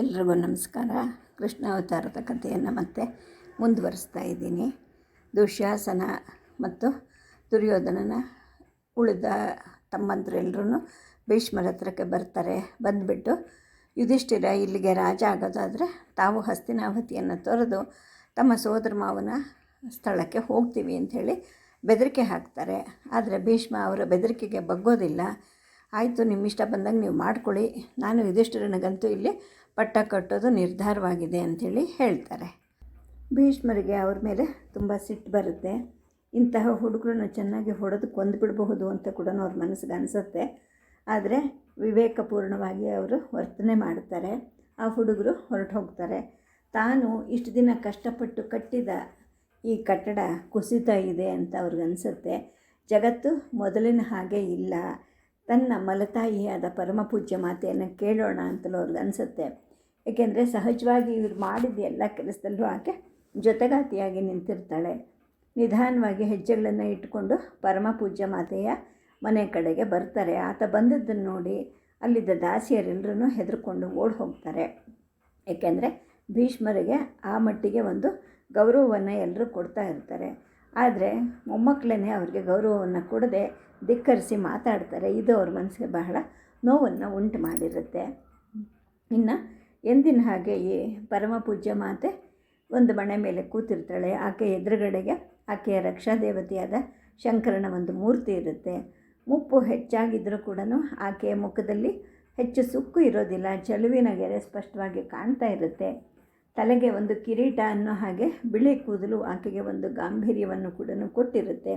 ಎಲ್ರಿಗೂ ನಮಸ್ಕಾರ. ಕೃಷ್ಣ ಅವತಾರದ ಕಥೆಯನ್ನು ಮತ್ತೆ ಮುಂದುವರಿಸ್ತಾ ಇದ್ದೀನಿ. ದುಶ್ಯಾಸನ ಮತ್ತು ದುರ್ಯೋಧನನ ಉಳಿದ ತಮ್ಮಂದಿರೆಲ್ಲರೂ ಭೀಷ್ಮರ ಹತ್ರಕ್ಕೆ ಬರ್ತಾರೆ. ಬಂದುಬಿಟ್ಟು ಯುಧಿಷ್ಠಿರ ಇಲ್ಲಿಗೆ ರಾಜ ಆಗೋದಾದರೆ ತಾವು ಹಸ್ತಿನಾವತಿಯನ್ನು ತೊರೆದು ತಮ್ಮ ಸೋದರ ಮಾವನ ಸ್ಥಳಕ್ಕೆ ಹೋಗ್ತೀವಿ ಅಂಥೇಳಿ ಬೆದರಿಕೆ ಹಾಕ್ತಾರೆ. ಆದರೆ ಭೀಷ್ಮ ಅವರ ಬೆದರಿಕೆಗೆ ಬಗ್ಗೋದಿಲ್ಲ. ಆಯಿತು ನಿಮ್ಮ ಇಷ್ಟ ಬಂದಂಗೆ ನೀವು ಮಾಡ್ಕೊಳ್ಳಿ. ನಾನು ಯುಧಿಷ್ಠಿರನಿಗಂತೂ ಇಲ್ಲಿ ಪಟ್ಟ ಕಟ್ಟೋದು ನಿರ್ಧಾರವಾಗಿದೆ ಅಂಥೇಳಿ ಹೇಳ್ತಾರೆ. ಭೀಷ್ಮರಿಗೆ ಅವ್ರ ಮೇಲೆ ತುಂಬ ಸಿಟ್ಟು ಬರುತ್ತೆ. ಇಂತಹ ಹುಡುಗರನ್ನು ಚೆನ್ನಾಗಿ ಹೊಡೆದು ಕೊಂದುಬಿಡಬಹುದು ಅಂತ ಕೂಡ ಅವ್ರ ಮನಸ್ಸಿಗೆ ಅನಿಸುತ್ತೆ. ಆದರೆ ವಿವೇಕಪೂರ್ಣವಾಗಿ ಅವರು ವರ್ತನೆ ಮಾಡ್ತಾರೆ. ಆ ಹುಡುಗರು ಹೊರಟು ಹೋಗ್ತಾರೆ. ತಾನು ಇಷ್ಟು ದಿನ ಕಷ್ಟಪಟ್ಟು ಕಟ್ಟಿದ ಈ ಕಟ್ಟಡ ಕುಸಿತಾ ಇದೆ ಅಂತ ಅವ್ರಿಗನ್ಸುತ್ತೆ ಜಗತ್ತು ಮೊದಲಿನ ಹಾಗೆ ಇಲ್ಲ. ತನ್ನ ಮಲತಾಯಿಯಾದ ಪರಮಪೂಜ್ಯ ಮಾತೆಯನ್ನು ಕೇಳೋಣ ಅಂತಲೂ ಅವ್ರಿಗೆ ಅನಿಸುತ್ತೆ. ಏಕೆಂದರೆ ಸಹಜವಾಗಿ ಇವ್ರು ಮಾಡಿದ ಎಲ್ಲ ಕೆಲಸದಲ್ಲೂ ಆಕೆ ಜೊತೆಗಾತಿಯಾಗಿ ನಿಂತಿರ್ತಾಳೆ. ನಿಧಾನವಾಗಿ ಹೆಜ್ಜೆಗಳನ್ನು ಇಟ್ಕೊಂಡು ಪರಮಪೂಜ್ಯ ಮಾತೆಯ ಮನೆ ಕಡೆಗೆ ಬರ್ತಾರೆ. ಆತ ಬಂದದ್ದನ್ನು ನೋಡಿ ಅಲ್ಲಿದ್ದ ದಾಸಿಯರೆಲ್ಲರೂ ಹೆದರ್ಕೊಂಡು ಓಡಿ ಹೋಗ್ತಾರೆ. ಏಕೆಂದರೆ ಭೀಷ್ಮರಿಗೆ ಆ ಮಟ್ಟಿಗೆ ಒಂದು ಗೌರವವನ್ನು ಎಲ್ಲರೂ ಕೊಡ್ತಾ ಇರ್ತಾರೆ. ಆದರೆ ಮೊಮ್ಮಕ್ಕಳೇ ಅವ್ರಿಗೆ ಗೌರವವನ್ನು ಕೊಡದೆ ಧಿಕ್ಕರಿಸಿ ಮಾತಾಡ್ತಾರೆ, ಇದು ಅವ್ರ ಮನಸ್ಸಿಗೆ ಬಹಳ ನೋವನ್ನು ಉಂಟು ಮಾಡಿರುತ್ತೆ. ಇನ್ನು ಎಂದಿನ ಹಾಗೆ ಈ ಪರಮ ಪೂಜ್ಯ ಮಾತೆ ಒಂದು ಮಣೆ ಮೇಲೆ ಕೂತಿರ್ತಾಳೆ. ಆಕೆ ಎದುರುಗಡೆಗೆ ಆಕೆಯ ರಕ್ಷಾ ದೇವತೆಯಾದ ಶಂಕರನ ಒಂದು ಮೂರ್ತಿ ಇರುತ್ತೆ. ಮುಪ್ಪು ಹೆಚ್ಚಾಗಿದ್ದರೂ ಕೂಡ ಆಕೆಯ ಮುಖದಲ್ಲಿ ಹೆಚ್ಚು ಸುಕ್ಕು ಇರೋದಿಲ್ಲ, ಚೆಲುವಿನ ಗೆರೆ ಸ್ಪಷ್ಟವಾಗಿ ಕಾಣ್ತಾ ಇರುತ್ತೆ. ತಲೆಗೆ ಒಂದು ಕಿರೀಟ ಅನ್ನೋ ಹಾಗೆ ಬಿಳಿ ಕೂದಲು ಆಕೆಗೆ ಒಂದು ಗಾಂಭೀರ್ಯವನ್ನು ಕೂಡ ಕೊಟ್ಟಿರುತ್ತೆ.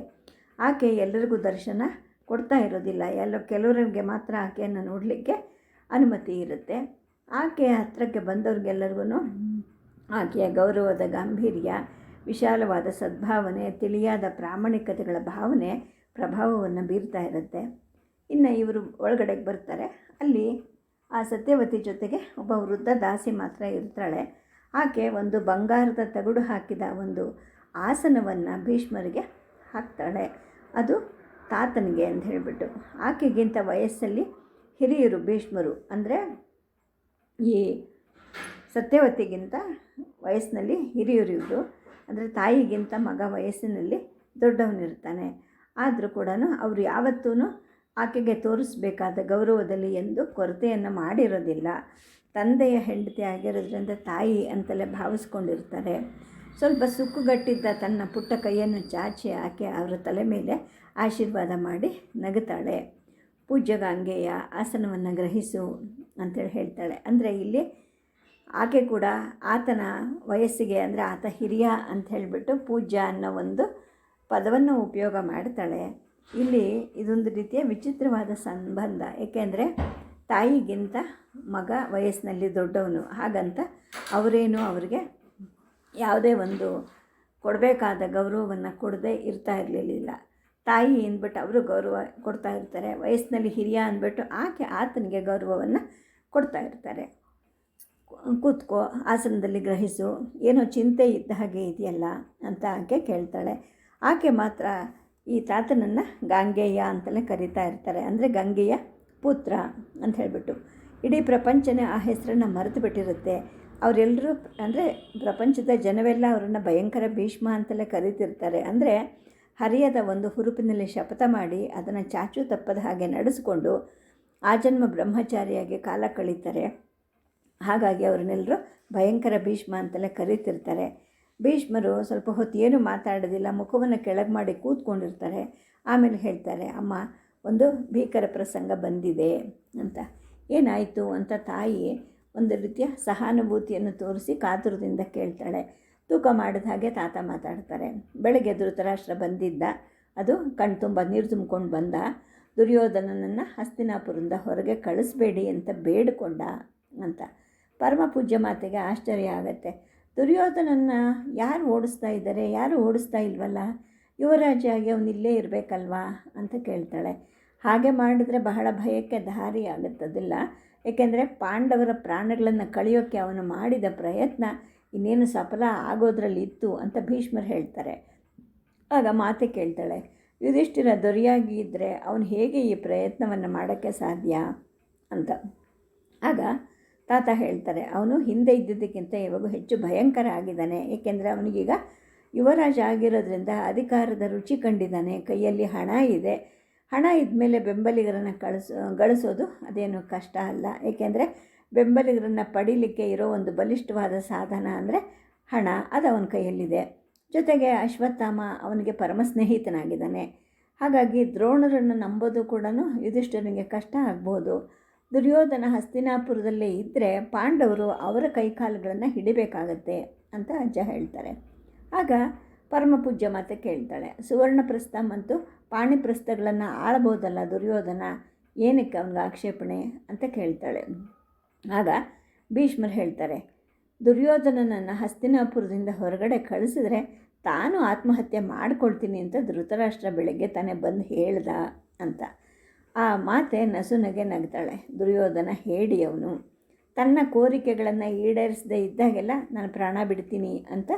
ಆಕೆ ಎಲ್ಲರಿಗೂ ದರ್ಶನ ಕೊಡ್ತಾ ಇರೋದಿಲ್ಲ. ಎಲ್ಲೋ ಕೆಲವರಿಗೆ ಮಾತ್ರ ಆಕೆಯನ್ನು ನೋಡಲಿಕ್ಕೆ ಅನುಮತಿ ಇರುತ್ತೆ. ಆಕೆಯ ಹತ್ರಕ್ಕೆ ಬಂದವ್ರಿಗೆಲ್ಲರಿಗೂ ಆಕೆಯ ಗೌರವದ ಗಾಂಭೀರ್ಯ, ವಿಶಾಲವಾದ ಸದ್ಭಾವನೆ, ತಿಳಿಯಾದ ಪ್ರಾಮಾಣಿಕತೆಗಳ ಭಾವನೆ ಪ್ರಭಾವವನ್ನು ಬೀರ್ತಾ ಇರುತ್ತೆ. ಇನ್ನು ಇವರು ಒಳಗಡೆಗೆ ಬರ್ತಾರೆ. ಅಲ್ಲಿ ಆ ಸತ್ಯವತಿ ಜೊತೆಗೆ ಒಬ್ಬ ವೃದ್ಧ ದಾಸಿ ಮಾತ್ರ ಇರ್ತಾಳೆ. ಆಕೆ ಒಂದು ಬಂಗಾರದ ತಗಡು ಹಾಕಿದ ಒಂದು ಆಸನವನ್ನು ಭೀಷ್ಮರಿಗೆ ಹಾಕ್ತಾಳೆ. ಅದು ತಾತನಿಗೆ ಅಂತ ಹೇಳಿಬಿಟ್ಟು. ಆಕೆಗಿಂತ ವಯಸ್ಸಲ್ಲಿ ಹಿರಿಯರು ಭೀಷ್ಮರು ಅಂದರೆ ಈ ಸತ್ಯವತಿಗಿಂತ ವಯಸ್ಸಿನಲ್ಲಿ ಹಿರಿಯರು ಇವರು. ಅಂದರೆ ತಾಯಿಗಿಂತ ಮಗ ವಯಸ್ಸಿನಲ್ಲಿ ದೊಡ್ಡವನಿರ್ತಾನೆ. ಆದರೂ ಕೂಡ ಅವರು ಯಾವತ್ತೂ ಆಕೆಗೆ ತೋರಿಸ್ಬೇಕಾದ ಗೌರವದಲ್ಲಿ ಎಂದು ಕೊರತೆಯನ್ನು ಮಾಡಿರೋದಿಲ್ಲ. ತಂದೆಯ ಹೆಂಡತಿ ಆಗಿರೋದ್ರಿಂದ ತಾಯಿ ಅಂತಲೇ ಭಾವಿಸ್ಕೊಂಡಿರ್ತಾರೆ. ಸ್ವಲ್ಪ ಸುಕ್ಕುಗಟ್ಟಿದ್ದ ತನ್ನ ಪುಟ್ಟ ಕೈಯನ್ನು ಚಾಚಿ ಆಕೆ ಅವರ ತಲೆ ಮೇಲೆ ಆಶೀರ್ವಾದ ಮಾಡಿ ನಗುತ್ತಾಳೆ. ಪೂಜ್ಯಗಾಂಗೆಯ ಆಸನವನ್ನು ಗ್ರಹಿಸು ಅಂತೇಳಿ ಹೇಳ್ತಾಳೆ. ಅಂದರೆ ಇಲ್ಲಿ ಆಕೆ ಕೂಡ ಆತನ ವಯಸ್ಸಿಗೆ ಅಂದರೆ ಆತ ಹಿರಿಯ ಅಂತ ಹೇಳಿಬಿಟ್ಟು ಪೂಜ್ಯ ಅನ್ನೋ ಒಂದು ಪದವನ್ನು ಉಪಯೋಗ ಮಾಡ್ತಾಳೆ. ಇಲ್ಲಿ ಇದೊಂದು ರೀತಿಯ ವಿಚಿತ್ರವಾದ ಸಂಬಂಧ. ಏಕೆಂದರೆ ತಾಯಿಗಿಂತ ಮಗ ವಯಸ್ಸಿನಲ್ಲಿ ದೊಡ್ಡವನು. ಹಾಗಂತ ಅವರೇನು ಅವರಿಗೆ ಯಾವುದೇ ಒಂದು ಕೊಡಬೇಕಾದ ಗೌರವವನ್ನು ಕೊಡದೆ ಇರ್ತಾ ಇರಲಿಲ್ಲ. ತಾಯಿ ಅಂದ್ಬಿಟ್ಟು ಅವರು ಗೌರವ ಕೊಡ್ತಾ ಇರ್ತಾರೆ, ವಯಸ್ಸಿನಲ್ಲಿ ಹಿರಿಯ ಅಂದ್ಬಿಟ್ಟು ಆಕೆ ಆತನಿಗೆ ಗೌರವವನ್ನು ಕೊಡ್ತಾ ಇರ್ತಾರೆ. ಕೂತ್ಕೋ, ಆಸನದಲ್ಲಿ ಗ್ರಹಿಸು, ಏನೋ ಚಿಂತೆ ಇದ್ದ ಹಾಗೆ ಇದೆಯಲ್ಲ ಅಂತ ಆಕೆ ಕೇಳ್ತಾಳೆ. ಆಕೆ ಮಾತ್ರ ಈ ತಾತನನ್ನು ಗಂಗೆಯ ಅಂತಲೇ ಕರೀತಾ ಇರ್ತಾರೆ, ಅಂದರೆ ಗಂಗೆಯ ಪುತ್ರ ಅಂತ ಹೇಳಿಬಿಟ್ಟು. ಇಡೀ ಪ್ರಪಂಚನೇ ಆ ಹೆಸರನ್ನು ಮರೆತು ಬಿಟ್ಟಿರುತ್ತೆ. ಅವರೆಲ್ಲರೂ ಅಂದರೆ ಪ್ರಪಂಚದ ಜನವೆಲ್ಲ ಅವರನ್ನು ಭಯಂಕರ ಭೀಷ್ಮ ಅಂತಲೇ ಕರೀತಿರ್ತಾರೆ. ಅಂದರೆ ಹರಿಯದ ಒಂದು ಹುರುಪಿನಲ್ಲಿ ಶಪಥ ಮಾಡಿ ಅದನ್ನು ಚಾಚು ತಪ್ಪದ ಹಾಗೆ ನಡೆಸ್ಕೊಂಡು ಜನ್ಮ ಬ್ರಹ್ಮಚಾರಿಯಾಗಿ ಕಾಲ ಕಳೀತಾರೆ. ಹಾಗಾಗಿ ಅವ್ರನ್ನೆಲ್ಲರೂ ಭಯಂಕರ ಭೀಷ್ಮ ಅಂತಲೇ ಕರೀತಿರ್ತಾರೆ. ಭೀಷ್ಮರು ಸ್ವಲ್ಪ ಹೊತ್ತು ಏನು ಮಾತಾಡೋದಿಲ್ಲ, ಮುಖವನ್ನು ಕೆಳಗೆ ಮಾಡಿ ಕೂತ್ಕೊಂಡಿರ್ತಾರೆ. ಆಮೇಲೆ ಹೇಳ್ತಾರೆ, ಅಮ್ಮ, ಒಂದು ಭೀಕರ ಪ್ರಸಂಗ ಬಂದಿದೆ ಅಂತ. ಏನಾಯಿತು ಅಂತ ತಾಯಿ ಒಂದು ರೀತಿಯ ಸಹಾನುಭೂತಿಯನ್ನು ತೋರಿಸಿ ಕಾತುರದಿಂದ ಕೇಳ್ತಾಳೆ. ತೂಕ ಮಾಡಿದ ಹಾಗೆ ತಾತ ಮಾತಾಡ್ತಾರೆ. ಬೆಳಗ್ಗೆ ಧೃತರಾಷ್ಟ್ರ ಬಂದಿದ್ದ. ಅದು ಕಣ್ ತುಂಬ ನೀರು ತುಂಬಿಕೊಂಡು ಬಂದ. ದುರ್ಯೋಧನನನ್ನು ಹಸ್ತಿನಾಪುರದಿಂದ ಹೊರಗೆ ಕಳಿಸ್ಬೇಡಿ ಅಂತ ಬೇಡಿಕೊಂಡ ಅಂತ. ಪರಮ ಪೂಜ್ಯ ಮಾತೆಗೆ ಆಶ್ಚರ್ಯ ಆಗುತ್ತೆ. ದುರ್ಯೋಧನನ್ನ ಯಾರು ಓಡಿಸ್ತಾ ಇದ್ದಾರೆ? ಯಾರು ಓಡಿಸ್ತಾ ಇಲ್ವಲ್ಲ? ಯುವರಾಜಾಗಿ ಅವನು ಇಲ್ಲೇ ಇರಬೇಕಲ್ವಾ? ಅಂತ ಕೇಳ್ತಾಳೆ. ಹಾಗೆ ಮಾಡಿದ್ರೆ ಬಹಳ ಭಯಕ್ಕೆ ದಾರಿ ಆಗುತ್ತದಿಲ್ಲ ಏಕೆಂದರೆ ಪಾಂಡವರ ಪ್ರಾಣಗಳನ್ನು ಕಳೆಯೋಕ್ಕೆ ಅವನು ಮಾಡಿದ ಪ್ರಯತ್ನ ಇನ್ನೇನು ಸಫಲ ಆಗೋದ್ರಲ್ಲಿ ಇತ್ತು ಅಂತ ಭೀಷ್ಮರು ಹೇಳ್ತಾರೆ. ಆಗ ಮಾತೆ ಕೇಳ್ತಾಳೆ, ಯುಧಿಷ್ಠಿರ ದೊರೆಯಾಗಿ ಇದ್ದರೆ ಅವನು ಹೇಗೆ ಈ ಪ್ರಯತ್ನವನ್ನು ಮಾಡೋಕ್ಕೆ ಸಾಧ್ಯ? ಅಂತ. ಆಗ ತಾತ ಹೇಳ್ತಾರೆ, ಅವನು ಹಿಂದೆ ಇದ್ದಿದ್ದಕ್ಕಿಂತ ಇವಾಗ ಹೆಚ್ಚು ಭಯಂಕರ ಆಗಿದ್ದಾನೆ. ಏಕೆಂದರೆ ಅವನಿಗೀಗ ಯುವರಾಜ ಆಗಿರೋದ್ರಿಂದ ಅಧಿಕಾರದ ರುಚಿ ಕಂಡಿದ್ದಾನೆ. ಕೈಯಲ್ಲಿ ಹಣ ಇದೆ. ಹಣ ಇದ್ಮೇಲೆ ಬೆಂಬಲಿಗರನ್ನು ಕಳಿಸೋ, ಗಳಿಸೋದು ಅದೇನು ಕಷ್ಟ ಅಲ್ಲ. ಏಕೆಂದರೆ ಬೆಂಬಲಿಗರನ್ನು ಪಡೀಲಿಕ್ಕೆ ಇರೋ ಒಂದು ಬಲಿಷ್ಠವಾದ ಸಾಧನ ಅಂದರೆ ಹಣ ಅದು ಅವನ ಕೈಯಲ್ಲಿದೆ. ಜೊತೆಗೆ ಅಶ್ವತ್ಥಾಮ ಅವನಿಗೆ ಪರಮ ಸ್ನೇಹಿತನಾಗಿದ್ದಾನೆ. ಹಾಗಾಗಿ ದ್ರೋಣರನ್ನು ನಂಬೋದು ಕೂಡ ಯುಧಿಷ್ಠಿರನಿಗೆ ಕಷ್ಟ ಆಗ್ಬೋದು. ದುರ್ಯೋಧನ ಹಸ್ತಿನಾಪುರದಲ್ಲೇ ಇದ್ದರೆ ಪಾಂಡವರು ಅವರ ಕೈಕಾಲುಗಳನ್ನು ಹಿಡಿಬೇಕಾಗತ್ತೆ ಅಂತ ಅಜ್ಜ ಹೇಳ್ತಾರೆ. ಆಗ ಪರಮಪೂಜ್ಯ ಮಾತೆ ಕೇಳ್ತಾಳೆ ಸುವರ್ಣ ಮತ್ತು ಪಾಣಿಪ್ರಸ್ಥಗಳನ್ನು ಆಳ್ಬೋದಲ್ಲ ದುರ್ಯೋಧನ? ಏನಕ್ಕೆ ಅವನಿಗೆ ಆಕ್ಷೇಪಣೆ ಅಂತ ಕೇಳ್ತಾಳೆ. ಆಗ ಭೀಷ್ಮರು ಹೇಳ್ತಾರೆ, ದುರ್ಯೋಧನನನ್ನು ಹಸ್ತಿನಾಪುರದಿಂದ ಹೊರಗಡೆ ಕಳಿಸಿದ್ರೆ ತಾನು ಆತ್ಮಹತ್ಯೆ ಮಾಡಿಕೊಳ್ತೀನಿ ಅಂತ ಧೃತರಾಷ್ಟ್ರ ಬೆಳಗ್ಗೆ ತಾನೇ ಬಂದು ಹೇಳ್ದ ಅಂತ. ಆ ಮಾತೆ ನಸುನಗೆ ನಗ್ತಾಳೆ, ದುರ್ಯೋಧನ ಹೇಳಿ ಅವನು, ತನ್ನ ಕೋರಿಕೆಗಳನ್ನು ಈಡೇರಿಸದೇ ಇದ್ದಾಗೆಲ್ಲ ನಾನು ಪ್ರಾಣ ಬಿಡ್ತೀನಿ ಅಂತ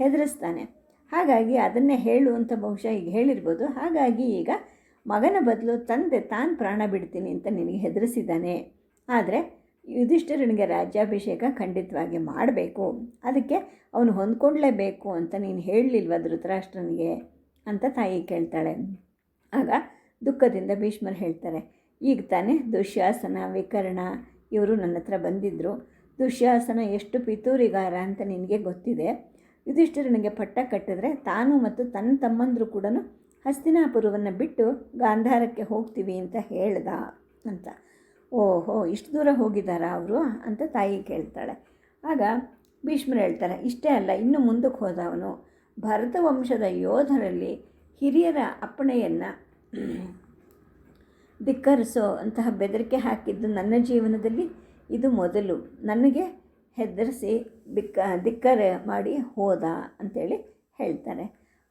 ಹೆದರಿಸ್ತಾನೆ. ಹಾಗಾಗಿ ಅದನ್ನೇ ಹೇಳು ಅಂತ ಬಹುಶಃ ಈಗ ಹೇಳಿರ್ಬೋದು. ಹಾಗಾಗಿ ಈಗ ಮಗನ ಬದಲು ತಂದೆ ತಾನು ಪ್ರಾಣ ಬಿಡ್ತೀನಿ ಅಂತ ನಿನಗೆ ಹೆದರಿಸಿದ್ದಾನೆ. ಆದರೆ ಯುಧಿಷ್ಠಿರನಿಗೆ ರಾಜ್ಯಾಭಿಷೇಕ ಖಂಡಿತವಾಗಿ ಮಾಡಬೇಕು. ಅದಕ್ಕೆ ಅವನು ಹೊಂದ್ಕೊಳ್ಳೇಬೇಕು ಅಂತ ನೀನು ಹೇಳಲಿಲ್ವ ಧೃತರಾಷ್ಟ್ರನಿಗೆ? ಅಂತ ತಾಯಿ ಕೇಳ್ತಾಳೆ. ಆಗ ದುಃಖದಿಂದ ಭೀಷ್ಮರು ಹೇಳ್ತಾರೆ, ಈಗ ತಾನೇ ದುಶ್ಯಾಸನ, ವಿಕರ್ಣ ಇವರು ನನ್ನ ಹತ್ರ ಬಂದಿದ್ದರು ದುಶ್ಯಾಸನ ಎಷ್ಟು ಪಿತೂರಿಗಾರ ಅಂತ ನಿನಗೆ ಗೊತ್ತಿದೆ. ಯುಧಿಷ್ಠಿರನಿಗೆ ಪಟ್ಟ ಕಟ್ಟಿದ್ರೆ ತಾನು ಮತ್ತು ತನ್ನ ತಮ್ಮಂದರು ಕೂಡ ಹಸ್ತಿನಾಪುರವನ್ನು ಬಿಟ್ಟು ಗಾಂಧಾರಕ್ಕೆ ಹೋಗ್ತೀವಿ ಅಂತ ಹೇಳ್ದ ಅಂತ. ಓಹೋ, ಇಷ್ಟು ದೂರ ಹೋಗಿದ್ದಾರಾ ಅವರು ಅಂತ ತಾಯಿ ಕೇಳ್ತಾಳೆ. ಆಗ ಭೀಷ್ಮರು ಹೇಳ್ತಾರೆ, ಇಷ್ಟೇ ಅಲ್ಲ, ಇನ್ನು ಮುಂದಕ್ಕೆ ಹೋದವನು. ಭರತ ವಂಶದ ಯೋಧರಲ್ಲಿ ಹಿರಿಯರ ಅಪ್ಪಣೆಯನ್ನು ಧಿಕ್ಕರಿಸೋ ಅಂತಹ ಬೆದರಿಕೆ ಹಾಕಿದ್ದು ನನ್ನ ಜೀವನದಲ್ಲಿ ಇದು ಮೊದಲು. ನನಗೆ ಹೆದರಿಸಿ ಧಿಕ್ಕ ದಿಕ್ಕರೆ ಮಾಡಿ ಹೋದ ಅಂಥೇಳಿ ಹೇಳ್ತಾರೆ.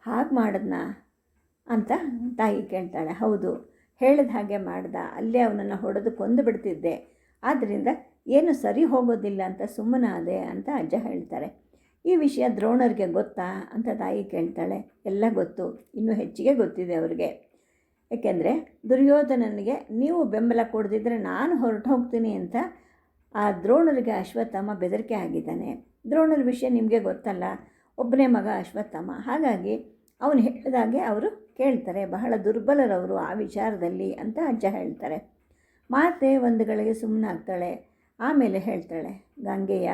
ಹಾಗೆ ಮಾಡಿದ್ನ ಅಂತ ತಾಯಿ ಕೇಳ್ತಾಳೆ. ಹೌದು, ಹೇಳಿದ ಹಾಗೆ ಮಾಡ್ದ. ಅಲ್ಲೇ ಅವನನ್ನು ಹೊಡೆದು ಕೊಂದು ಬಿಡ್ತಿದ್ದೆ. ಆದ್ದರಿಂದ ಏನು ಸರಿ ಹೋಗೋದಿಲ್ಲ ಅಂತ ಸುಮ್ಮನಾದೆ ಅಂತ ಅಜ್ಜ ಹೇಳ್ತಾರೆ. ಈ ವಿಷಯ ದ್ರೋಣರಿಗೆ ಗೊತ್ತಾ ಅಂತ ತಾಯಿ ಕೇಳ್ತಾಳೆ. ಎಲ್ಲ ಗೊತ್ತು, ಇನ್ನೂ ಹೆಚ್ಚಿಗೆ ಗೊತ್ತಿದೆ ಅವ್ರಿಗೆ. ಏಕೆಂದರೆ ದುರ್ಯೋಧನನಿಗೆ ನೀವು ಬೆಂಬಲ ಕೊಡದಿದ್ದರೆ ನಾನು ಹೊರಟು ಹೋಗ್ತೀನಿ ಅಂತ ಆ ದ್ರೋಣರಿಗೆ ಅಶ್ವತ್ಥಾಮ ಬೆದರಿಕೆ ಆಗಿದ್ದಾನೆ ದ್ರೋಣರ ವಿಷಯ ನಿಮಗೆ ಗೊತ್ತಲ್ಲ, ಒಬ್ಬನೇ ಮಗ ಅಶ್ವತ್ಥಾಮ. ಹಾಗಾಗಿ ಅವನು ಹೇಳಿದಾಗೆ ಅವರು ಕೇಳ್ತಾರೆ, ಬಹಳ ದುರ್ಬಲರವರು ಆ ವಿಚಾರದಲ್ಲಿ ಅಂತ ಅಜ್ಜ ಹೇಳ್ತಾರೆ. ಮಾತೆ ಒಂದು ಗಳಿಗೆ ಸುಮ್ಮನಾಗ್ತಾಳೆ ಆಮೇಲೆ ಹೇಳ್ತಾಳೆ, ಗಂಗೆಯ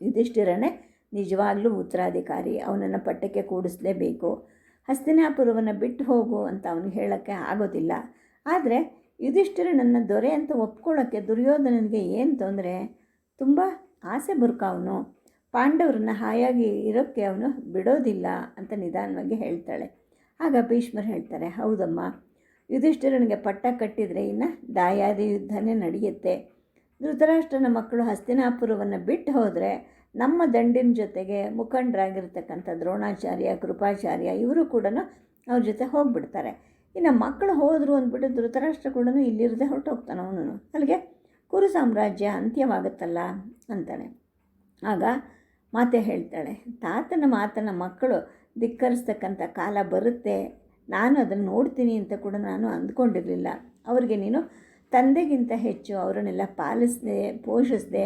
ಯುಧಿಷ್ಠಿರನೇ, ನಿಜವಾಗಲೂ ಉತ್ತರಾಧಿಕಾರಿ, ಅವನನ್ನು ಪಟ್ಟಕ್ಕೆ ಕೂಡಿಸಲೇಬೇಕು, ಹಸ್ತಿನಾಪುರವನ್ನು ಬಿಟ್ಟು ಹೋಗು ಅಂತ ಅವನಿಗೆ ಹೇಳೋಕ್ಕೆ ಆಗೋದಿಲ್ಲ. ಆದರೆ ಯುಧಿಷ್ಠಿರನನ್ನು ದೊರೆ ಅಂತ ಒಪ್ಕೊಳ್ಳೋಕ್ಕೆ ದುರ್ಯೋಧನನಿಗೆ ಏನು ತೊಂದರೆ? ತುಂಬ ಆಸೆ ಬುರ್ಕ ಅವನು. ಪಾಂಡವರನ್ನ ಹಾಯಾಗಿ ಇರೋಕ್ಕೆ ಅವನು ಬಿಡೋದಿಲ್ಲ ಅಂತ ನಿಧಾನವಾಗಿ ಹೇಳ್ತಾಳೆ. ಆಗ ಭೀಷ್ಮರು ಹೇಳ್ತಾರೆ, ಹೌದಮ್ಮ, ಯುಧಿಷ್ಠಿರನಿಗೆ ಪಟ್ಟ ಕಟ್ಟಿದರೆ ಇನ್ನು ದಾಯಾದಿ ಯುದ್ಧನೇ ನಡೆಯುತ್ತೆ. ಧೃತರಾಷ್ಟ್ರನ ಮಕ್ಕಳು ಹಸ್ತಿನಾಪುರವನ್ನು ಬಿಟ್ಟು ಹೋದರೆ ನಮ್ಮ ದಂಡಿನ ಜೊತೆಗೆ ಮುಖಂಡರಾಗಿರ್ತಕ್ಕಂಥ ದ್ರೋಣಾಚಾರ್ಯ, ಕೃಪಾಚಾರ್ಯ ಇವರು ಕೂಡ ಅವ್ರ ಜೊತೆ ಹೋಗಿಬಿಡ್ತಾರೆ. ಇನ್ನು ಮಕ್ಕಳು ಹೋದರು ಅಂದ್ಬಿಟ್ಟು ಧೃತರಾಷ್ಟ್ರ ಕೂಡ ಇಲ್ಲಿರದೆ ಹೊರಟೋಗ್ತಾನೆ ಅವನು ಅಲ್ಲಿಗೆ ಕುರು ಸಾಮ್ರಾಜ್ಯ ಅಂತ್ಯವಾಗುತ್ತಲ್ಲ ಅಂತಾನೆ. ಆಗ ಮಾತೆ ಹೇಳ್ತಾಳೆ, ತಾತನ ಮಾತನ ಮಕ್ಕಳು ಧಿಕ್ಕರಿಸ್ತಕ್ಕಂಥ ಕಾಲ ಬರುತ್ತೆ. ನಾನು ಅದನ್ನು ನೋಡ್ತೀನಿ ಅಂತ ಕೂಡ ನಾನು ಅಂದ್ಕೊಂಡಿರಲಿಲ್ಲ. ಅವರಿಗೆ ನೀನು ತಂದೆಗಿಂತ ಹೆಚ್ಚು ಅವರನ್ನೆಲ್ಲ ಪಾಲಿಸ್ದೆ, ಪೋಷಿಸದೆ,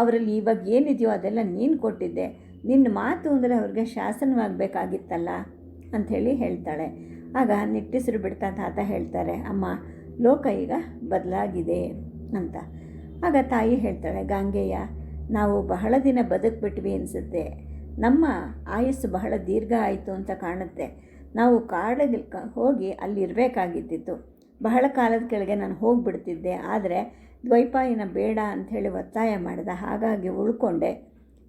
ಅವರಲ್ಲಿ ಇವಾಗ ಏನಿದೆಯೋ ಅದೆಲ್ಲ ನೀನು ಕೊಟ್ಟಿದ್ದೆ. ನಿನ್ನ ಮಾತು ಅಂದರೆ ಅವ್ರಿಗೆ ಶಾಸನವಾಗಬೇಕಾಗಿತ್ತಲ್ಲ ಅಂಥೇಳಿ ಹೇಳ್ತಾಳೆ. ಆಗ ನಿಟ್ಟಿಸಿರು ಬಿಡ್ತಾ ತಾತ ಹೇಳ್ತಾರೆ, ಅಮ್ಮ, ಲೋಕ ಈಗ ಬದಲಾಗಿದೆ ಅಂತ. ಆಗ ತಾಯಿ ಹೇಳ್ತಾಳೆ ಗಾಂಗೆಯ ನಾವು ಬಹಳ ದಿನ ಬದುಕ್ಬಿಟ್ವಿ ಅನಿಸುತ್ತೆ. ನಮ್ಮ ಆಯಸ್ಸು ಬಹಳ ದೀರ್ಘ ಆಯಿತು ಅಂತ ಕಾಣುತ್ತೆ. ನಾವು ಕಾಡಿಗೆ ಹೋಗಿ ಅಲ್ಲಿರಬೇಕಾಗಿದ್ದಿತ್ತು ಬಹಳ ಕಾಲದ ಕೆಳಗೆ ನಾನು ಹೋಗಿಬಿಡ್ತಿದ್ದೆ, ಆದರೆ ದ್ವೈಪಾಯನ ಬೇಡ ಅಂಥೇಳಿ ಒತ್ತಾಯ ಮಾಡಿದ ಹಾಗಾಗಿ ಉಳ್ಕೊಂಡೆ.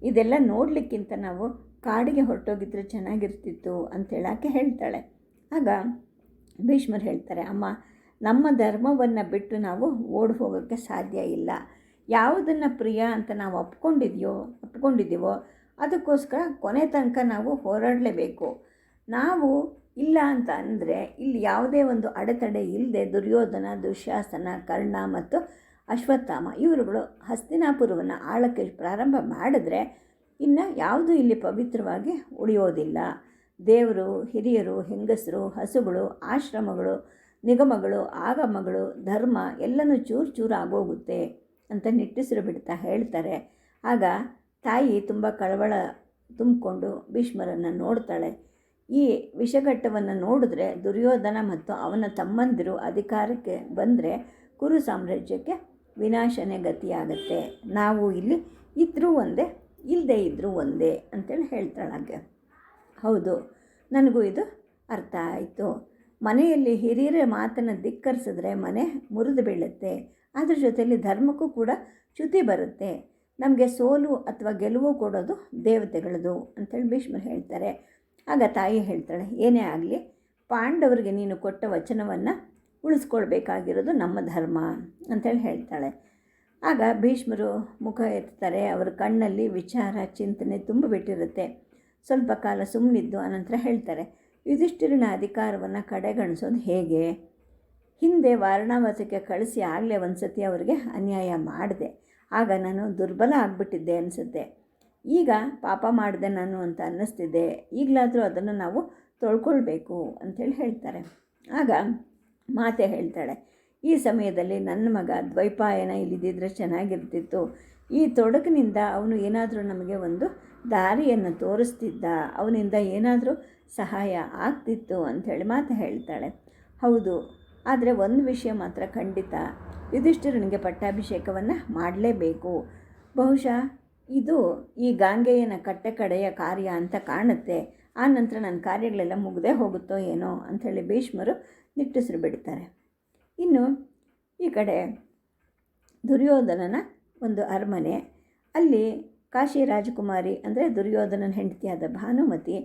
ಇದೆಲ್ಲ ನೋಡಲಿಕ್ಕಿಂತ ನಾವು ಕಾಡಿಗೆ ಹೊರಟೋಗಿದ್ರೆ ಚೆನ್ನಾಗಿರ್ತಿತ್ತು ಅಂತೇಳಕ್ಕೆ ಹೇಳ್ತಾಳೆ. ಆಗ ಭೀಷ್ಮರು ಹೇಳ್ತಾರೆ, ಅಮ್ಮ, ನಮ್ಮ ಧರ್ಮವನ್ನು ಬಿಟ್ಟು ನಾವು ಓಡಿ ಹೋಗೋಕ್ಕೆ ಸಾಧ್ಯ ಇಲ್ಲ. ಯಾವುದನ್ನು ಪ್ರಿಯ ಅಂತ ನಾವು ಒಪ್ಕೊಂಡಿದೆಯೋ, ಒಪ್ಕೊಂಡಿದ್ದೀವೋ, ಅದಕ್ಕೋಸ್ಕರ ಕೊನೆ ತನಕ ನಾವು ಹೋರಾಡಲೇಬೇಕು. ನಾವು ಇಲ್ಲ ಅಂತ ಅಂದರೆ ಇಲ್ಲಿ ಯಾವುದೇ ಒಂದು ಅಡೆತಡೆ ಇಲ್ಲದೆ ದುರ್ಯೋಧನ ದುಶ್ಯಾಸನ ಕರ್ಣ ಮತ್ತು ಅಶ್ವತ್ಥಾಮ ಇವರುಗಳು ಹಸ್ತಿನಾಪುರವನ್ನು ಆಳಕ್ಕೆ ಪ್ರಾರಂಭ ಮಾಡಿದ್ರೆ ಇನ್ನು ಯಾವುದೂ ಇಲ್ಲಿ ಪವಿತ್ರವಾಗಿ ಉಳಿಯೋದಿಲ್ಲ. ದೇವರು, ಹಿರಿಯರು, ಹೆಂಗಸರು, ಹಸುಗಳು, ಆಶ್ರಮಗಳು, ನಿಗಮಗಳು, ಆಗಮಗಳು, ಧರ್ಮ ಎಲ್ಲನೂ ಚೂರು ಚೂರು ಆಗೋಗುತ್ತೆ ಅಂತ ನಿಟ್ಟುಸಿರು ಬಿಡ್ತಾ ಹೇಳ್ತಾರೆ. ಆಗ ತಾಯಿ ತುಂಬ ಕಳವಳ ತುಂಬಿಕೊಂಡು ಭೀಷ್ಮರನ್ನು ನೋಡ್ತಾಳೆ. ಈ ವಿಷಘಟ್ಟವನ್ನು ನೋಡಿದ್ರೆ ದುರ್ಯೋಧನ ಮತ್ತು ಅವನ ತಮ್ಮಂದಿರು ಅಧಿಕಾರಕ್ಕೆ ಬಂದರೆ ಕುರು ಸಾಮ್ರಾಜ್ಯಕ್ಕೆ ವಿನಾಶನೇ ಗತಿಯಾಗತ್ತೆ. ನಾವು ಇಲ್ಲಿ ಇದ್ದರೂ ಒಂದೇ ಇಲ್ಲದೇ ಇದ್ದರೂ ಒಂದೇ ಅಂತೇಳಿ ಹೇಳ್ತಾಳಾಗೆ. ಹೌದು, ನನಗೂ ಇದು ಅರ್ಥ ಆಯಿತು. ಮನೆಯಲ್ಲಿ ಹಿರಿಯರ ಮಾತನ್ನು ಧಿಕ್ಕರಿಸಿದ್ರೆ ಮನೆ ಮುರಿದು ಬೀಳುತ್ತೆ. ಅದ್ರ ಜೊತೆಯಲ್ಲಿ ಧರ್ಮಕ್ಕೂ ಕೂಡ ಚ್ಯುತಿ ಬರುತ್ತೆ. ನಮಗೆ ಸೋಲು ಅಥವಾ ಗೆಲುವು ಕೊಡೋದು ದೇವತೆಗಳದು ಅಂಥೇಳಿ ಭೀಷ್ಮರು ಹೇಳ್ತಾರೆ. ಆಗ ತಾಯಿ ಹೇಳ್ತಾಳೆ, ಏನೇ ಆಗಲಿ, ಪಾಂಡವರಿಗೆ ನೀನು ಕೊಟ್ಟ ವಚನವನ್ನು ಉಳಿಸ್ಕೊಳ್ಬೇಕಾಗಿರೋದು ನಮ್ಮ ಧರ್ಮ ಅಂಥೇಳಿ ಹೇಳ್ತಾಳೆ. ಆಗ ಭೀಷ್ಮರು ಮುಖ ಎತ್ತಾರೆ, ಅವರ ಕಣ್ಣಲ್ಲಿ ವಿಚಾರ, ಚಿಂತನೆ ತುಂಬಿಬಿಟ್ಟಿರುತ್ತೆ ಸ್ವಲ್ಪ ಕಾಲ ಸುಮ್ಮನಿದ್ದು ಅನಂತರ ಹೇಳ್ತಾರೆ, ಯುಧಿಷ್ಠಿರನ ಅಧಿಕಾರವನ್ನು ಕಡೆಗಣಿಸೋದು ಹೇಗೆ? ಹಿಂದೆ ವಾರಣಾವಾಸಕ್ಕೆ ಕಳಿಸಿ ಆಗಲೇ ಒಂದು ಸತಿ ಅವರಿಗೆ ಅನ್ಯಾಯ ಮಾಡಿದೆ. ಆಗ ನಾನು ದುರ್ಬಲ ಆಗಿಬಿಟ್ಟಿದ್ದೆ ಅನಿಸುತ್ತೆ. ಈಗ ಪಾಪ ಮಾಡಿದೆ ನಾನು ಅಂತ ಅನ್ನಿಸ್ತಿದ್ದೆ ಈಗಲಾದರೂ ಅದನ್ನು ನಾವು ತೊಳ್ಕೊಳ್ಬೇಕು ಅಂಥೇಳಿ ಹೇಳ್ತಾರೆ. ಆಗ ಮಾತೆ ಹೇಳ್ತಾಳೆ, ಈ ಸಮಯದಲ್ಲಿ ನನ್ನ ಮಗ ದ್ವೈಪಾಯನ ಇಲ್ಲಿದ್ದಿದ್ರೆ ಚೆನ್ನಾಗಿರ್ತಿತ್ತು. ಈ ತೊಡಕಿನಿಂದ ಅವನು ಏನಾದರೂ ನಮಗೆ ಒಂದು ದಾರಿಯನ್ನು ತೋರಿಸ್ತಿದ್ದ ಅವನಿಂದ ಏನಾದರೂ ಸಹಾಯ ಆಗ್ತಿತ್ತು ಅಂಥೇಳಿ ಮಾತು ಹೇಳ್ತಾಳೆ. ಹೌದು, ಆದರೆ ಒಂದು ವಿಷಯ ಮಾತ್ರ ಖಂಡಿತ. ಯುಧಿಷ್ಠಿರನಿಗೆ ಪಟ್ಟಾಭಿಷೇಕವನ್ನು ಮಾಡಲೇಬೇಕು. ಬಹುಶಃ ಇದು ಈ ಗಾಂಗೆಯನ ಕಟ್ಟೆ ಕಡೆಯ ಕಾರ್ಯ ಅಂತ ಕಾಣುತ್ತೆ. ಆ ನಂತರ ನನ್ನ ಕಾರ್ಯಗಳೆಲ್ಲ ಮುಗ್ದೆ ಹೋಗುತ್ತೋ ಏನೋ ಅಂಥೇಳಿ ಭೀಷ್ಮರು ನಿಟ್ಟುಸಿರು ಬಿಡ್ತಾರೆ. ಇನ್ನು ಈ ಕಡೆ ದುರ್ಯೋಧನನ ಒಂದು ಅರಮನೆ. ಅಲ್ಲಿ ಕಾಶಿ ರಾಜಕುಮಾರಿ ಅಂದರೆ ದುರ್ಯೋಧನನ ಹೆಂಡತಿಯಾದ ಭಾನುಮತಿ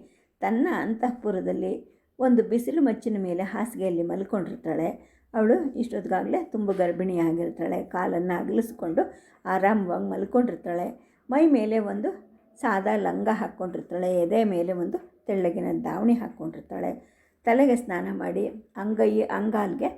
ತನ್ನ ಅಂತಃಪುರದಲ್ಲಿ ಒಂದು ಬಿಸಿಲು ಮಚ್ಚಿನ ಮೇಲೆ ಹಾಸಿಗೆಯಲ್ಲಿ ಮಲ್ಕೊಂಡಿರ್ತಾಳೆ. ಅವಳು ಇಷ್ಟೊತ್ತಿಗಾಗಲೇ ತುಂಬ ಗರ್ಭಿಣಿಯಾಗಿರ್ತಾಳೆ. ಕಾಲನ್ನು ಅಗಲಿಸ್ಕೊಂಡು ಆರಾಮವಾಗಿ ಮಲ್ಕೊಂಡಿರ್ತಾಳೆ. ಮೈ ಮೇಲೆ ಒಂದು ಸಾದಾ ಲಂಗ ಹಾಕ್ಕೊಂಡಿರ್ತಾಳೆ ಎದೆ ಮೇಲೆ ಒಂದು ತೆಳ್ಳಗಿನ ದಾವಣಿ ಹಾಕ್ಕೊಂಡಿರ್ತಾಳೆ ತಲೆಗೆ ಸ್ನಾನ ಮಾಡಿ ಅಂಗೈ ಅಂಗಾಲ್ಗೆ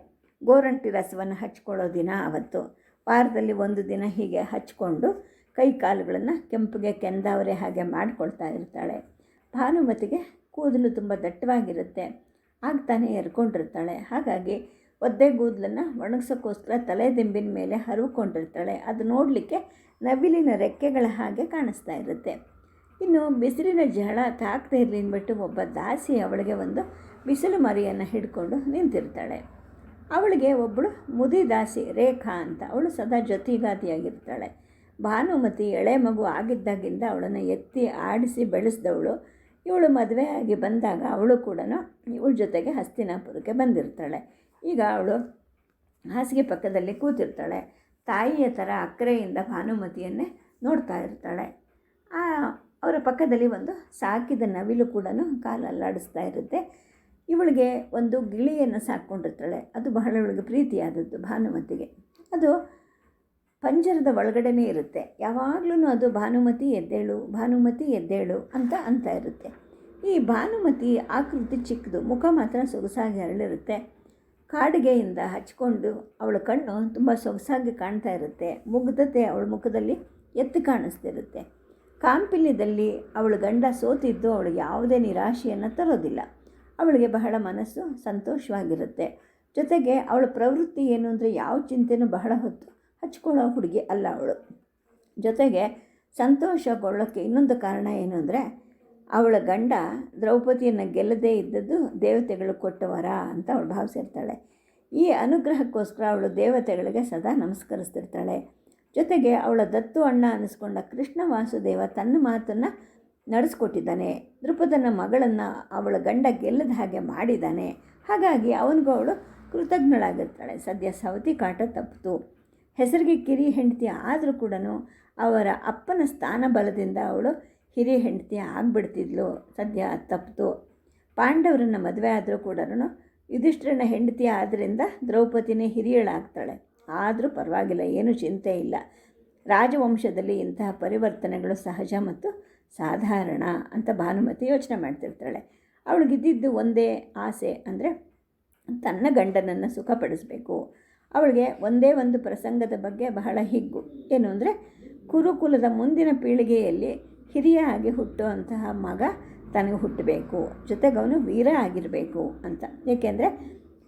ಗೋರಂಟಿ ರಸವನ್ನು ಹಚ್ಕೊಳ್ಳೋ ದಿನ ಅವತ್ತು ವಾರದಲ್ಲಿ ಒಂದು ದಿನ ಹೀಗೆ ಹಚ್ಕೊಂಡು ಕೈ ಕಾಲುಗಳನ್ನು ಕೆಂಪಿಗೆ ಕೆಂದಾವರೆ ಹಾಗೆ ಮಾಡಿಕೊಳ್ತಾ ಇರ್ತಾಳೆ. ಭಾನುಮತಿಗೆ ಕೂದಲು ತುಂಬ ದಟ್ಟವಾಗಿರುತ್ತೆ. ಆಗ್ತಾನೆ ತಾನೇ ಎರ್ಕೊಂಡಿರ್ತಾಳೆ. ಹಾಗಾಗಿ ಒದ್ದೆ ಕೂದಲನ್ನು ಒಣಗಿಸೋಕ್ಕೋಸ್ಕರ ತಲೆ ದಿಂಬಿನ ಮೇಲೆ ಹರಿಕೊಂಡಿರ್ತಾಳೆ. ಅದು ನೋಡಲಿಕ್ಕೆ ನವಿಲಿನ ರೆಕ್ಕೆಗಳ ಹಾಗೆ ಕಾಣಿಸ್ತಾ ಇರುತ್ತೆ. ಇನ್ನು ಬಿಸಿಲಿನ ಜಳ ತಾಕದೇ ಇರಲಿ ಅಂದ್ಬಿಟ್ಟು ಒಬ್ಬ ದಾಸಿ ಅವಳಿಗೆ ಒಂದು ಬಿಸಿಲು ಮರಿಯನ್ನು ಹಿಡ್ಕೊಂಡು ನಿಂತಿರ್ತಾಳೆ. ಅವಳಿಗೆ ಒಬ್ಬಳು ಮುದಿ ದಾಸಿ ರೇಖಾ ಅಂತ. ಅವಳು ಸದಾ ಜೊತೆಗಾತಿಯಾಗಿರ್ತಾಳೆ ಭಾನುಮತಿ ಎಳೆ ಮಗು ಆಗಿದ್ದಾಗಿಂದ ಅವಳನ್ನು ಎತ್ತಿ ಆಡಿಸಿ ಬೆಳೆಸಿದವಳು. ಇವಳು ಮದುವೆ ಬಂದಾಗ ಅವಳು ಕೂಡ ಇವಳ ಜೊತೆಗೆ ಹಸ್ತಿನಾಪುರಕ್ಕೆ ಬಂದಿರ್ತಾಳೆ. ಈಗ ಅವಳು ಹಾಸಿಗೆ ಪಕ್ಕದಲ್ಲಿ ಕೂತಿರ್ತಾಳೆ. ತಾಯಿಯ ಥರ ಅಕ್ಕರೆಯಿಂದ ಭಾನುಮತಿಯನ್ನೇ ನೋಡ್ತಾ ಇರ್ತಾಳೆ. ಅವರ ಪಕ್ಕದಲ್ಲಿ ಒಂದು ಸಾಕಿದ ನವಿಲು ಕೂಡ ಕಾಲಲ್ಲಾಡಿಸ್ತಾ ಇರುತ್ತೆ. ಇವಳಿಗೆ ಒಂದು ಗಿಳಿಯನ್ನು ಸಾಕ್ಕೊಂಡಿರ್ತಾಳೆ. ಅದು ಬಹಳ ಇವಳಿಗೆ ಪ್ರೀತಿಯಾದದ್ದು ಭಾನುಮತಿಗೆ. ಅದು ಪಂಜರದ ಒಳಗಡೆನೇ ಇರುತ್ತೆ. ಯಾವಾಗ್ಲೂ ಅದು ಭಾನುಮತಿ ಎದ್ದೇಳು ಭಾನುಮತಿ ಎದ್ದೇಳು ಅಂತ ಅಂತ ಇರುತ್ತೆ. ಈ ಭಾನುಮತಿ ಆಕೃತಿ ಚಿಕ್ಕದು, ಮುಖ ಮಾತ್ರ ಸೊಗಸಾಗಿ ಅರಳಿರುತ್ತೆ. ಕಾಡಿಗೆಯಿಂದ ಹಚ್ಕೊಂಡು ಅವಳ ಕಣ್ಣು ತುಂಬ ಸೊಗಸಾಗಿ ಕಾಣ್ತಾ ಇರುತ್ತೆ. ಮುಗ್ಧತೆ ಅವಳ ಮುಖದಲ್ಲಿ ಎತ್ತು ಕಾಣಿಸ್ತಿರುತ್ತೆ. ಕಾಂಪಿಲ್ಯದಲ್ಲಿ ಅವಳ ಗಂಡ ಸೋತಿದ್ದು ಅವಳು ಯಾವುದೇ ನಿರಾಶೆಯನ್ನು ತರೋದಿಲ್ಲ. ಅವಳಿಗೆ ಬಹಳ ಮನಸ್ಸು ಸಂತೋಷವಾಗಿರುತ್ತೆ. ಜೊತೆಗೆ ಅವಳ ಪ್ರವೃತ್ತಿ ಏನು ಅಂದರೆ ಯಾವ ಚಿಂತೆನೂ ಬಹಳ ಹೊತ್ತು ಹಚ್ಕೊಳ್ಳೋ ಹುಡುಗಿ ಅಲ್ಲ ಅವಳು. ಜೊತೆಗೆ ಸಂತೋಷಗೊಳ್ಳೋಕ್ಕೆ ಇನ್ನೊಂದು ಕಾರಣ ಏನು ಅಂದರೆ, ಅವಳ ಗಂಡ ದ್ರೌಪದಿಯನ್ನು ಗೆಲ್ಲದೇ ಇದ್ದದ್ದು ದೇವತೆಗಳು ಕೊಟ್ಟವರ ಅಂತ ಅವಳು ಭಾವಿಸಿರ್ತಾಳೆ. ಈ ಅನುಗ್ರಹಕ್ಕೋಸ್ಕರ ಅವಳು ದೇವತೆಗಳಿಗೆ ಸದಾ ನಮಸ್ಕರಿಸ್ತಿರ್ತಾಳೆ. ಜೊತೆಗೆ ಅವಳ ದತ್ತು ಅಣ್ಣ ಅನ್ನಿಸ್ಕೊಂಡ ಕೃಷ್ಣ ವಾಸುದೇವ ತನ್ನ ಮಾತನ್ನು ನಡೆಸ್ಕೊಟ್ಟಿದ್ದಾನೆ. ದೃಪದನ ಮಗಳನ್ನು ಅವಳ ಗಂಡ ಗೆಲ್ಲದ ಹಾಗೆ ಮಾಡಿದ್ದಾನೆ. ಹಾಗಾಗಿ ಅವನಿಗೂ ಅವಳು ಕೃತಜ್ಞಳಾಗಿರ್ತಾಳೆ. ಸದ್ಯ ಸವತಿ ಕಾಟ ತಪ್ಪಿತು. ಹೆಸರಿಗೆ ಕಿರಿ ಹೆಂಡತಿ ಆದರೂ ಕೂಡ ಅವರ ಅಪ್ಪನ ಸ್ಥಾನ ಬಲದಿಂದ ಅವಳು ಹಿರಿಯ ಹೆಂಡತಿ ಆಗಿಬಿಡ್ತಿದ್ಲು. ಸದ್ಯ ತಪ್ಪಿತು. ಪಾಂಡವರನ್ನು ಮದುವೆ ಆದರೂ ಕೂಡ ಯುಧಿಷ್ಠಿರನ ಹೆಂಡತಿ ಆದ್ದರಿಂದ ದ್ರೌಪದಿನೇ ಹಿರಿಯಳಾಗ್ತಾಳೆ. ಆದರೂ ಪರವಾಗಿಲ್ಲ, ಏನೂ ಚಿಂತೆ ಇಲ್ಲ. ರಾಜವಂಶದಲ್ಲಿ ಇಂತಹ ಪರಿವರ್ತನೆಗಳು ಸಹಜ ಮತ್ತು ಸಾಧಾರಣ ಅಂತ ಭಾನುಮತಿ ಯೋಚನೆ ಮಾಡ್ತಿರ್ತಾಳೆ. ಅವಳಿಗಿದ್ದಿದ್ದು ಒಂದೇ ಆಸೆ ಅಂದರೆ ತನ್ನ ಗಂಡನನ್ನು ಸುಖಪಡಿಸಬೇಕು. ಅವಳಿಗೆ ಒಂದೇ ಒಂದು ಪ್ರಸಂಗದ ಬಗ್ಗೆ ಬಹಳ ಹಿಗ್ಗು. ಏನು ಅಂದರೆ, ಕುರುಕುಲದ ಮುಂದಿನ ಪೀಳಿಗೆಯಲ್ಲಿ ಹಿರಿಯ ಆಗಿ ಹುಟ್ಟುವಂತಹ ಮಗ ತನಗೆ ಹುಟ್ಟಬೇಕು, ಜೊತೆಗೆ ಅವನು ವೀರ ಆಗಿರಬೇಕು ಅಂತ. ಏಕೆಂದರೆ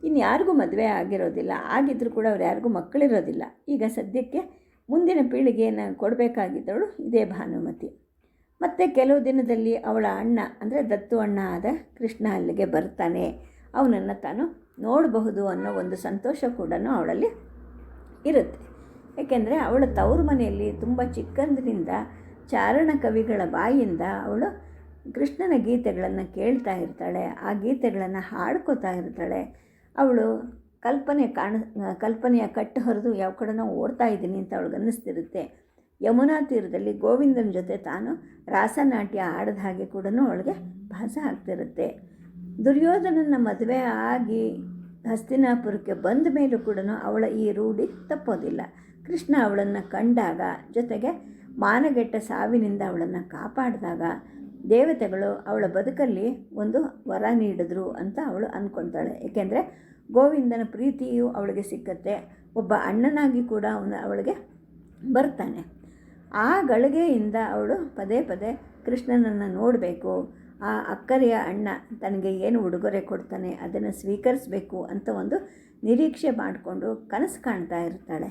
ಇನ್ಯಾರಿಗೂ ಮದುವೆ ಆಗಿರೋದಿಲ್ಲ ಆಗಿದ್ದರೂ ಕೂಡ ಅವ್ರು ಯಾರಿಗೂ ಮಕ್ಕಳಿರೋದಿಲ್ಲ. ಈಗ ಸದ್ಯಕ್ಕೆ ಮುಂದಿನ ಪೀಳಿಗೆಯನ್ನು ಕೊಡಬೇಕಾಗಿದ್ದವಳು ಇದೇ ಭಾನುಮತಿ. ಮತ್ತು ಕೆಲವು ದಿನದಲ್ಲಿ ಅವಳ ಅಣ್ಣ, ಅಂದರೆ ದತ್ತು ಅಣ್ಣ ಆದ ಕೃಷ್ಣ ಅಲ್ಲಿಗೆ ಬರ್ತಾನೆ. ಅವನನ್ನು ತಾನು ನೋಡಬಹುದು ಅನ್ನೋ ಒಂದು ಸಂತೋಷ ಕೂಡ ಅವಳಲ್ಲಿ ಇರುತ್ತೆ. ಏಕೆಂದರೆ ಅವಳ ತವರು ಮನೆಯಲ್ಲಿ ತುಂಬ ಚಿಕ್ಕಂದಿನಿಂದ ಚಾರಣ ಕವಿಗಳ ಬಾಯಿಂದ ಅವಳು ಕೃಷ್ಣನ ಗೀತೆಗಳನ್ನು ಕೇಳ್ತಾ ಇರ್ತಾಳೆ, ಆ ಗೀತೆಗಳನ್ನು ಹಾಡ್ಕೋತಾ ಇರ್ತಾಳೆ. ಅವಳು ಕಲ್ಪನೆ ಕಾಣ, ಕಲ್ಪನೆಯ ಕಟ್ಟು ಹರಿದು ಯಾವ ಕಡೆನೋ ಓಡ್ತಾ ಇದ್ದೀನಿ ಅಂತ ಅವಳಿಗೆ ಅನ್ನಿಸ್ತಿರುತ್ತೆ. ಯಮುನಾ ತೀರದಲ್ಲಿ ಗೋವಿಂದನ ಜೊತೆ ತಾನು ರಾಸನಾಟ್ಯ ಆಡಿದ ಹಾಗೆ ಕೂಡ ಅವಳಿಗೆ ಭಾಸ ಆಗ್ತಿರುತ್ತೆ. ದುರ್ಯೋಧನನ ಮದುವೆ ಆಗಿ ಹಸ್ತಿನಾಪುರಕ್ಕೆ ಬಂದ ಮೇಲೂ ಕೂಡ ಅವಳ ಈ ರೂಢಿ ತಪ್ಪೋದಿಲ್ಲ. ಕೃಷ್ಣ ಅವಳನ್ನು ಕಂಡಾಗ, ಜೊತೆಗೆ ಮಾನಗೆಟ್ಟ ಸಾವಿನಿಂದ ಅವಳನ್ನು ಕಾಪಾಡಿದಾಗ ದೇವತೆಗಳು ಅವಳ ಬದುಕಲ್ಲಿ ಒಂದು ವರ ನೀಡಿದ್ರು ಅಂತ ಅವಳು ಅಂದ್ಕೊತಾಳೆ ಏಕೆಂದರೆ ಗೋವಿಂದನ ಪ್ರೀತಿಯು ಅವಳಿಗೆ ಸಿಕ್ಕತ್ತೆ. ಒಬ್ಬ ಅಣ್ಣನಾಗಿ ಕೂಡ ಅವನು ಅವಳಿಗೆ ಬರ್ತಾನೆ. ಆ ಗಳಿಗೆಯಿಂದ ಅವಳು ಪದೇ ಪದೇ ಕೃಷ್ಣನನ್ನು ನೋಡಬೇಕು. ಆ ಅಕ್ಕರೆಯ ಅಣ್ಣ ತನಗೆ ಏನು ಉಡುಗೊರೆ ಕೊಡ್ತಾನೆ ಅದನ್ನು ಸ್ವೀಕರಿಸಬೇಕು ಅಂತ ಒಂದು ನಿರೀಕ್ಷೆ ಮಾಡಿಕೊಂಡು ಕನಸು ಕಾಣ್ತಾ ಇರ್ತಾಳೆ.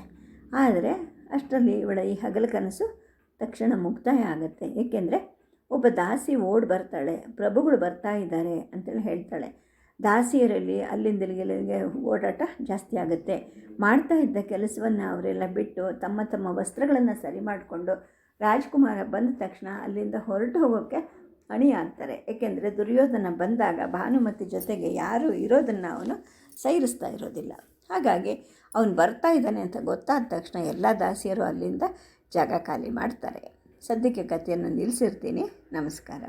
ಆದರೆ ಅಷ್ಟರಲ್ಲಿ ಇವಳ ಈ ಹಗಲು ಕನಸು ತಕ್ಷಣ ಮುಕ್ತಾಯ ಆಗುತ್ತೆ. ಏಕೆಂದರೆ ಒಬ್ಬ ದಾಸಿ ಓಡಿ ಬರ್ತಾಳೆ, ಪ್ರಭುಗಳು ಬರ್ತಾ ಇದ್ದಾರೆ ಅಂತೇಳಿ ಹೇಳ್ತಾಳೆ. ದಾಸಿಯರಲ್ಲಿ ಅಲ್ಲಿಂದ ಇಲ್ಲಿಗೆ ಓಡಾಟ ಜಾಸ್ತಿ ಆಗುತ್ತೆ. ಮಾಡ್ತಾ ಇದ್ದ ಕೆಲಸವನ್ನು ಅವರೆಲ್ಲ ಬಿಟ್ಟು ತಮ್ಮ ತಮ್ಮ ವಸ್ತ್ರಗಳನ್ನು ಸರಿ ಮಾಡಿಕೊಂಡು ರಾಜ್ಕುಮಾರ ಬಂದ ತಕ್ಷಣ ಅಲ್ಲಿಂದ ಹೊರಟು ಹೋಗೋಕ್ಕೆ ಅಣಿಯಾಗ್ತಾರೆ. ಏಕೆಂದರೆ ದುರ್ಯೋಧನ ಬಂದಾಗ ಭಾನುಮತಿ ಜೊತೆಗೆ ಯಾರೂ ಇರೋದನ್ನು ಅವನು ಸೈರಿಸ್ತಾ ಇರೋದಿಲ್ಲ. ಹಾಗಾಗಿ ಅವನು ಬರ್ತಾ ಇದ್ದಾನೆ ಅಂತ ಗೊತ್ತಾದ ತಕ್ಷಣ ಎಲ್ಲ ದಾಸಿಯರು ಅಲ್ಲಿಂದ ಜಾಗ ಖಾಲಿ ಮಾಡ್ತಾರೆ. ಸದ್ಯಕ್ಕೆ ಕಥೆಯನ್ನು ನಿಲ್ಲಿಸಿರ್ತೀನಿ ನಮಸ್ಕಾರ.